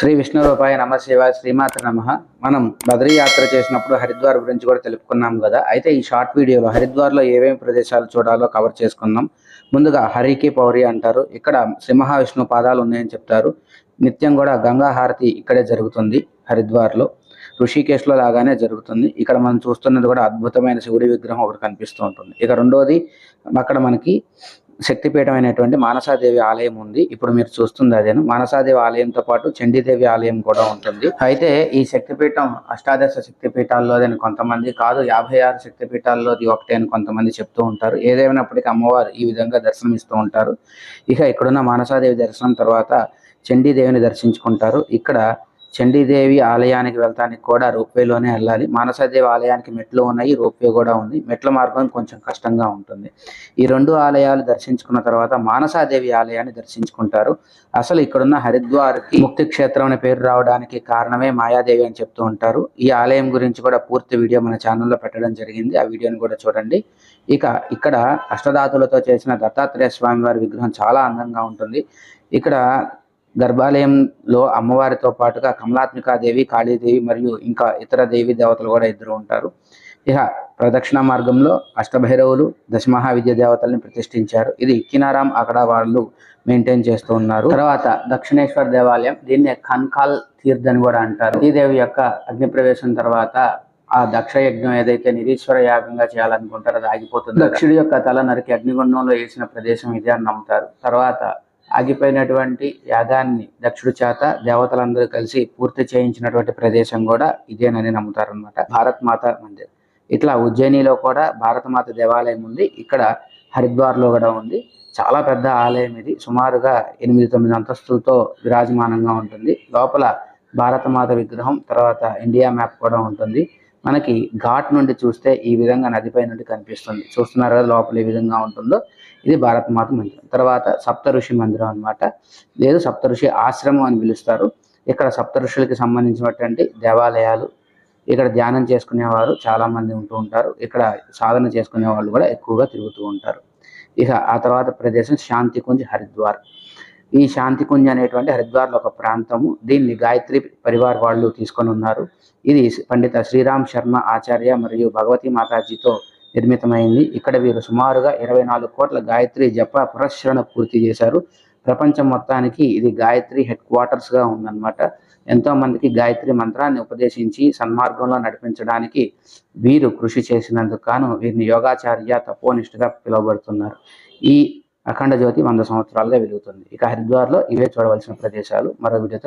శ్రీ విష్ణురూపాయ నమ శివ శ్రీమాత నమ. మనం బద్రీ యాత్ర చేసినప్పుడు హరిద్వార్ గురించి కూడా తెలుపుకున్నాం కదా. అయితే ఈ షార్ట్ వీడియోలో హరిద్వార్లో ఏమేమి ప్రదేశాలు చూడాలో కవర్ చేసుకుందాం. ముందుగా హరికి పౌరి అంటారు. ఇక్కడ శ్రీ మహావిష్ణు పాదాలు ఉన్నాయని చెప్తారు. నిత్యం కూడా గంగా హారతి ఇక్కడే జరుగుతుంది హరిద్వార్లో. ఋషికేశ్లో లాగానే జరుగుతుంది. ఇక్కడ మనం చూస్తున్నది కూడా అద్భుతమైన శివుడి విగ్రహం ఒకటి కనిపిస్తూ ఉంటుంది. ఇక రెండోది అక్కడ మనకి శక్తిపీఠం అయినటువంటి మానసాదేవి ఆలయం ఉంది. ఇప్పుడు మీరు చూస్తుంది అదేను. మానసాదేవి ఆలయంతో పాటు చండీదేవి ఆలయం కూడా ఉంటుంది. అయితే ఈ శక్తిపీఠం అష్టాదశ శక్తిపీఠాల్లోదని కొంతమంది కాదు. యాభై ఆరు శక్తిపీఠాల్లోది ఒకటే అని కొంతమంది చెప్తూ ఉంటారు. ఏదేమైనప్పటికీ అమ్మవారు ఈ విధంగా దర్శనం ఇస్తూ ఉంటారు. ఇక ఇక్కడున్న మానసాదేవి దర్శనం తర్వాత చండీదేవిని దర్శించుకుంటారు. ఇక్కడ చండీదేవి ఆలయానికి వెళ్తానికి కూడా రోప్వేలోనే వెళ్ళాలి. మానసదేవి ఆలయానికి మెట్లు ఉన్నాయి రోప్వే కూడా ఉంది. మెట్ల మార్గం కొంచెం కష్టంగా ఉంటుంది. ఈ రెండు ఆలయాలు దర్శించుకున్న తర్వాత మానసాదేవి ఆలయాన్ని దర్శించుకుంటారు. అసలు ఇక్కడున్న హరిద్వార్కి ముక్తి క్షేత్రం అనే పేరు రావడానికి కారణమే మాయాదేవి అని చెప్తూ ఉంటారు. ఈ ఆలయం గురించి కూడా పూర్తి వీడియో మన ఛానల్లో పెట్టడం జరిగింది. ఆ వీడియోని కూడా చూడండి. ఇక ఇక్కడ అష్టదాతులతో చేసిన దత్తాత్రేయ స్వామి వారి విగ్రహం చాలా అందంగా ఉంటుంది. ఇక్కడ గర్భాలయంలో అమ్మవారితో పాటుగా కమలాత్మికాదేవి కాళీదేవి మరియు ఇంకా ఇతర దేవి దేవతలు కూడా ఇద్దరు ఉంటారు. ఇక ప్రదక్షిణ మార్గంలో అష్టభైరవులు దశమహా విద్య దేవతల్ని ప్రతిష్ఠించారు. ఇది కినారాం అక్కడ వాళ్ళు మెయింటైన్ చేస్తూ ఉన్నారు. తర్వాత దక్షిణేశ్వర దేవాలయం దీన్ని కన్కాల్ తీర్థ్ అని కూడా అంటారు. ఈ దేవి యొక్క అగ్ని ప్రవేశం తర్వాత ఆ దక్ష యజ్ఞం ఏదైతే నిరీశ్వర యాగంగా చేయాలనుకుంటారో అది ఆగిపోతుంది. దక్షుడి యొక్క తల నరికి అగ్నిగుండంలో వేసిన ప్రదేశం ఇది అని నమ్ముతారు. తర్వాత ఆగిపోయినటువంటి యాగాన్ని దక్షుడు చేత దేవతలందరూ కలిసి పూర్తి చేయించినటువంటి ప్రదేశం కూడా ఇదేనని నమ్ముతారనమాట భారత్ మాత మందిర్. ఇట్లా ఉజ్జయినిలో కూడా భారతమాత దేవాలయం ఉంది. ఇక్కడ హరిద్వార్లో కూడా ఉంది. చాలా పెద్ద ఆలయం ఇది. సుమారుగా ఎనిమిది తొమ్మిది అంతస్తులతో విరాజమానంగా ఉంటుంది. లోపల భారతమాత విగ్రహం తర్వాత ఇండియా మ్యాప్ కూడా ఉంటుంది. మనకి ఘాట్ నుండి చూస్తే ఈ విధంగా నదిపై నుండి కనిపిస్తుంది. చూస్తున్నారు కదా లోపల ఏ విధంగా ఉంటుందో? ఇది భారత మాత మందిరం. తర్వాత సప్త ఋషి మందిరం అన్నమాట. లేదు సప్త ఋషి ఆశ్రమం అని పిలుస్తారు. ఇక్కడ సప్త ఋషులకి సంబంధించినటువంటి దేవాలయాలు ఇక్కడ ధ్యానం చేసుకునేవారు చాలా మంది ఉంటూ ఉంటారు. ఇక్కడ సాధన చేసుకునే వాళ్ళు కూడా ఎక్కువగా తిరుగుతూ ఉంటారు. ఇక ఆ తర్వాత ప్రదేశం శాంతికుంజ్ హరిద్వార్. ఈ శాంతికుంజ్ అనేటువంటి హరిద్వార్లో ఒక ప్రాంతము. దీన్ని గాయత్రి పరివార్ వాళ్ళు తీసుకొని ఉన్నారు. ఇది పండిత శ్రీరామ్ శర్మ ఆచార్య మరియు భగవతి మాతాజీతో నిర్మితమైంది. ఇక్కడ వీరు సుమారుగా ఇరవై నాలుగు కోట్ల గాయత్రి జప పురస్చరణ పూర్తి చేశారు. ప్రపంచం మొత్తానికి ఇది గాయత్రి హెడ్ క్వార్టర్స్గా ఉందన్నమాట. ఎంతోమందికి గాయత్రి మంత్రాన్ని ఉపదేశించి సన్మార్గంలో నడిపించడానికి వీరు కృషి చేసినందుకు గాను వీరిని యోగాచార్య తపోనిష్ఠగా పిలువబడుతున్నారు. ఈ అఖండ జ్యోతి వంద సంవత్సరాలుగా వెలుగుతుంది. ఇక హరిద్వార్లో ఇవే చూడవలసిన ప్రదేశాలు. మరో వీడియోతో